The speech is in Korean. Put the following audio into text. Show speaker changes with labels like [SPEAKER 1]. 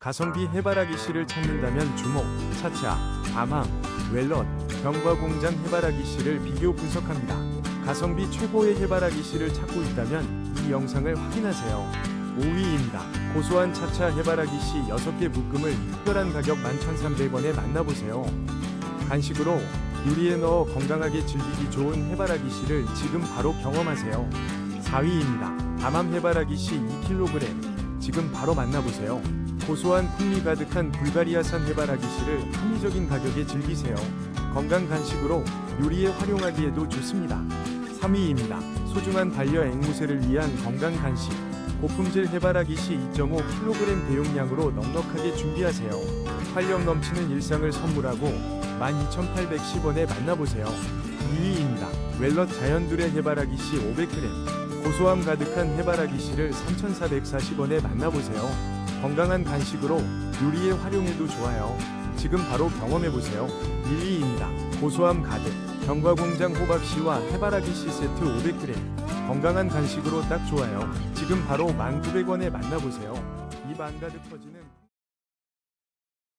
[SPEAKER 1] 가성비 해바라기 씨를 찾는다면 주목, 차차, 밤함, 웰럿, 병과 공장 해바라기 씨를 비교 분석합니다. 가성비 최고의 해바라기 씨를 찾고 있다면 이 영상을 확인하세요. 5위입니다. 고소한 차차 해바라기 씨 6개 묶음을 특별한 가격 11,300원에 만나보세요. 간식으로 요리에 넣어 건강하게 즐기기 좋은 해바라기 씨를 지금 바로 경험하세요. 4위입니다. 밤함 해바라기 씨 2kg 지금 바로 만나보세요. 고소한 풍미 가득한 불가리아산 해바라기 씨를 합리적인 가격에 즐기세요. 건강 간식으로 요리에 활용하기에도 좋습니다. 3위입니다. 소중한 반려 앵무새를 위한 건강 간식. 고품질 해바라기 씨 2.5kg 대용량으로 넉넉하게 준비하세요. 활력 넘치는 일상을 선물하고 12,810원에 만나보세요. 2위입니다. 웰럿 자연두레 해바라기 씨 500g. 고소함 가득한 해바라기 씨를 3,440원에 만나보세요. 건강한 간식으로 요리에 활용해도 좋아요. 지금 바로 경험해보세요. 1위입니다. 고소함 가득. 경과공장 호박씨와 해바라기 씨 세트 500g. 건강한 간식으로 딱 좋아요. 지금 바로 1,900원에 만나보세요. 입안 가득 터지는